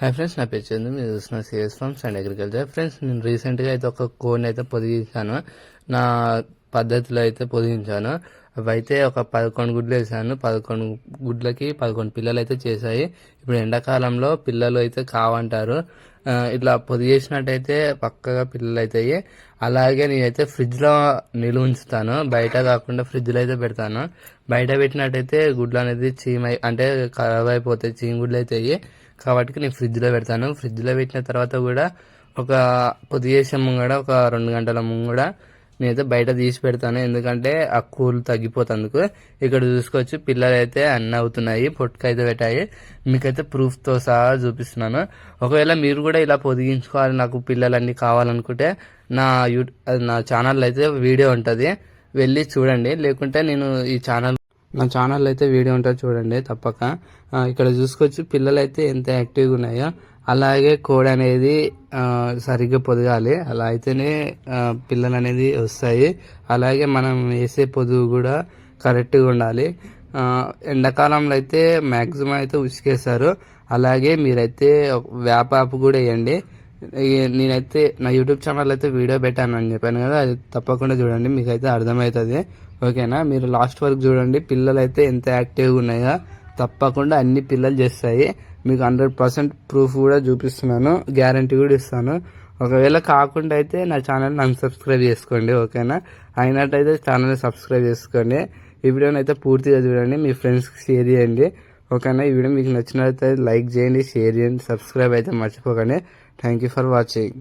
Hi friends నా పేరు చందు మీరు చూసిన C S farms and agriculture friends నేను రీసెంట్గా అయితే ఒక కోడ్ని అయితే పొదిగించాను. నా పద్ధతిలో అయితే పొదిగించాను. అవి అయితే ఒక పదకొండు గుడ్లు వేసాను. పదకొండు గుడ్లకి పదకొండు పిల్లలు అయితే చేశాయి. ఇప్పుడు ఎండాకాలంలో పిల్లలు అయితే కావంటారు. ఇట్లా పొది చేసినట్టయితే పక్కగా పిల్లలు అవుతాయి అలాగే నేనైతే ఫ్రిడ్జ్లో నిలువ ఉంచుతాను. బయట కాకుండా ఫ్రిడ్జ్లో అయితే పెడతాను. బయట పెట్టినట్టయితే గుడ్లు అనేది చీమ అంటే ఖరాబ్ అయిపోతాయి. చీమ గుడ్లు అవుతాయి కాబట్టి నేను ఫ్రిడ్జ్లో పెడతాను. ఫ్రిడ్జ్లో పెట్టిన తర్వాత కూడా ఒక పొది చేసే ముంగడ ఒక రెండు గంటల ముంగడ నేనైతే బయట తీసి పెడతాను. ఎందుకంటే ఆ కూల్ తగ్గిపోతందుకు. ఇక్కడ చూసుకోవచ్చు పిల్లలు అయితే అన్ని అవుతున్నాయి పొట్టుకైతే పెట్టాయి. మీకైతే ప్రూఫ్తో సహా చూపిస్తున్నాను. ఒకవేళ మీరు కూడా ఇలా పొదిగించుకోవాలి నాకు పిల్లలన్నీ కావాలనుకుంటే నా యూ నా ఛానల్లో అయితే వీడియో ఉంటుంది. వెళ్ళి చూడండి. లేకుంటే నేను ఈ ఛానల్ నా ఛానల్ అయితే వీడియో ఉంటుంది చూడండి తప్పక. ఇక్కడ చూసుకోవచ్చు పిల్లలు అయితే ఎంత యాక్టివ్గా ఉన్నాయో. అలాగే కోడ్ అనేది సరిగ్గా పొదగాలి. అలా అయితేనే పిల్లలు అనేది వస్తాయి. అలాగే మనం వేసే పొదుగు కూడా కరెక్ట్గా ఉండాలి. ఎండాకాలంలో అయితే మ్యాక్సిమం అయితే ఉసికేస్తారు. అలాగే మీరైతే వేప కూడా వేయండి. నేనైతే నా యూట్యూబ్ ఛానల్ అయితే వీడియో పెట్టాను అని చెప్పాను కదా. అది తప్పకుండా చూడండి. మీకైతే అర్థమవుతుంది. ఓకేనా? మీరు లాస్ట్ వరకు చూడండి. పిల్లలు అయితే ఎంత యాక్టివ్గా ఉన్నాయో. తప్పకుండా అన్ని పిల్లలు చేస్తాయి. మీకు హండ్రెడ్ పర్సెంట్ ప్రూఫ్ కూడా చూపిస్తున్నాను. గ్యారంటీ కూడా ఇస్తాను. ఒకవేళ కాకుండా అయితే నా ఛానల్ని అన్సబ్స్క్రైబ్ చేసుకోండి ఓకేనా? అయినట్టయితే ఛానల్ సబ్స్క్రైబ్ చేసుకోండి. ఈ వీడియోని అయితే పూర్తిగా చూడండి మీ ఫ్రెండ్స్కి షేర్ చేయండి ఓకేనా? ఈ వీడియో మీకు నచ్చినట్లయితే లైక్ చేయండి షేర్ చేయండి సబ్స్క్రైబ్ అయితే మర్చిపోకండి. Thank you for watching.